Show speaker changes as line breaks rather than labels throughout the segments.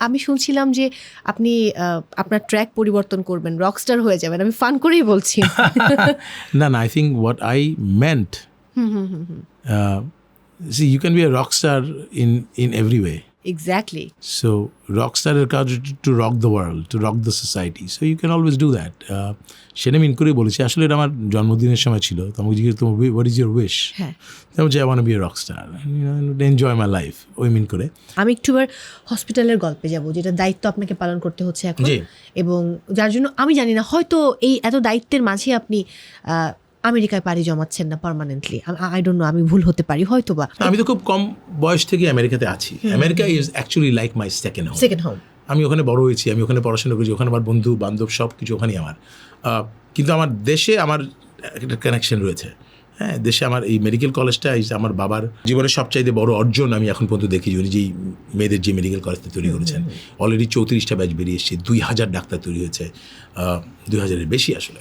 আমি শুনছিলাম যে আপনি আপনার ট্র্যাক পরিবর্তন করবেন রকস্টার হয়ে যাবেন। আমি ফান করেই বলছি।
না না I think what I meant see you can be a rockstar in in every way
exactly
So rockstar-এর কাজ to rock the world to rock the society so you can always do that সেটা mean করে বলেছি আসলে এটা আমার জন্মদিনের সময় ছিল তো আমাকে জিজ্ঞেস তোমার হোয়াট ইজ ইউর উইশ
হ্যাঁ।
তেমন যে I want be a rock star enjoy my life ওই মিন করে।
আমি একটু এবার হসপিটালের গল্পে যাব যেটা দায়িত্ব আপনাকে পালন করতে হচ্ছে এখন। এবং যার জন্য আমি জানি না হয়তো এই এত দায়িত্বের মাঝে আপনি আমেরিকায় পাড়ি জমাচ্ছেন না পার্মানেন্টলি আই ডোন্ট নো আমি ভুল হতে পারি হয়তো বা
আমি তো খুব কম বয়স থেকে আমেরিকাতে আছি। America is actually like my second home
second home
আমি ওখানে বড় হয়েছি আমি ওখানে পড়াশোনা করেছি ওখানে আমার বন্ধু বান্ধব সব কিছু ওখানেই আমার। কিন্তু আমার দেশে আমার একটা কানেকশন রয়েছে। হ্যাঁ দেশে আমার এই মেডিকেল কলেজটা আমার বাবার জীবনের সবচাইতে বড় অর্জন আমি এখন পর্যন্ত দেখি উনি যেই মেয়েদের যে মেডিকেল কলেজটা তৈরি করেছেন অলরেডি চৌত্রিশটা ব্যাচ বেরিয়ে এসছে দুই হাজার ডাক্তার তৈরি হয়েছে। দুই হাজারের বেশি আসলে।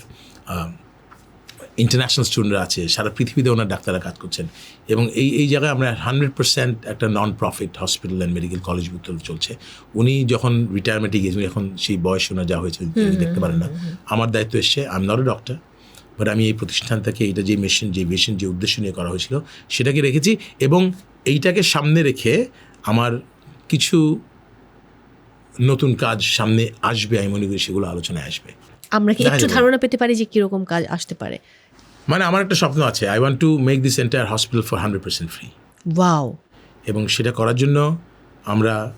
ইন্টারন্যাশনাল স্টুডেন্টরা আছে সারা পৃথিবীতে ওনার ডাক্তাররা কাজ করছেন। এবং এই এই জায়গায় আমরা হান্ড্রেড পার্সেন্ট একটা non profit hospital and medical college চলছে। উনি যখন রিটায়ারমেন্টে গিয়েছেন এখন সেই বয়স ওনার যা হয়েছে দেখতে পারেন না। আমার দায়িত্ব এসছে I am not a doctor but আমি এই প্রতিষ্ঠান থেকে এটা যে মেশিন যে মেশিন যে উদ্দেশ্য নিয়ে করা হয়েছিল সেটাকে রেখেছি এবং এইটাকে সামনে রেখে আমার কিছু নতুন কাজ সামনে আসবে আমি মনে করি সেগুলো আলোচনায় আসবে।
আমরা কি একটু ধারণা পেতে পারি যে কীরকম কাজ আসতে পারে?
মানে আমার একটা স্বপ্ন আছে I want to make this entire hospital for hundred percent free
wow
এবং সেটা করার জন্য আমরা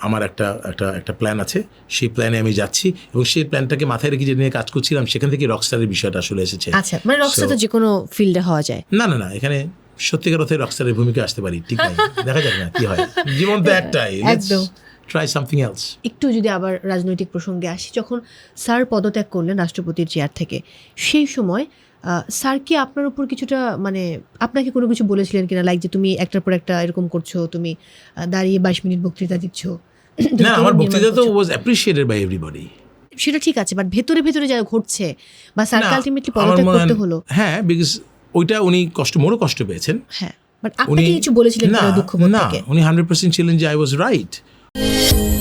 আমার একটা একটা একটা প্ল্যান আছে। সেই প্ল্যানে আমি যাচ্ছি এবং সেই প্ল্যানটাকে মাথায় রেখে যে নিয়ে কাজ করছিলাম সেখান থেকে রকস্টারের বিষয়টা আসলে এসেছে।
আচ্ছা মানে রক্সা তো
So-
যে কোনো ফিল্ডে হওয়া যায়।
না না না এখানে সত্যিকার অর্থে রকস্টারের ভূমিকা আসতে পারি ঠিক নাই। দেখা যাক না কি হয়। জীবন তো একটাই
একদম।
ট্রাই সামথিং এলস
একটু যদি আবার রাজনৈতিক প্রসঙ্গে আসি যখন স্যার পদত্যাগ করলেন রাষ্ট্রপতির চেয়ার থেকে সেই সময় স্যার কি আপনার উপর কিছুটা মানে আপনাকে কোনো কিছু বলেছিলেন কিনা? লাইক যে তুমি একটার পর একটা এরকম করছ তুমি দাঁড়িয়ে বাইশ মিনিট বক্তৃতা দিচ্ছ।
না আমার বক্তৃতা তো। ওয়াজ অ্যাপ্রিসিয়েটেড বাই এভরিবডি
সেটা ঠিক আছে বাট ভেতরে ভেতরে যা ঘটছে বা স্যারকে আলটিমেটলি পদত্যাগ করতে হলো।
হ্যাঁ বিকজ ওইটা উনি কষ্ট মোরও কষ্ট পেয়েছেন।
হ্যাঁ বাট আপনি কিছু বলেছিলেন
না
দুঃখ
না উনি হান্ড্রেড পার্সেন্ট ছিলেন যে আই ওয়াজ রাইট 嗯。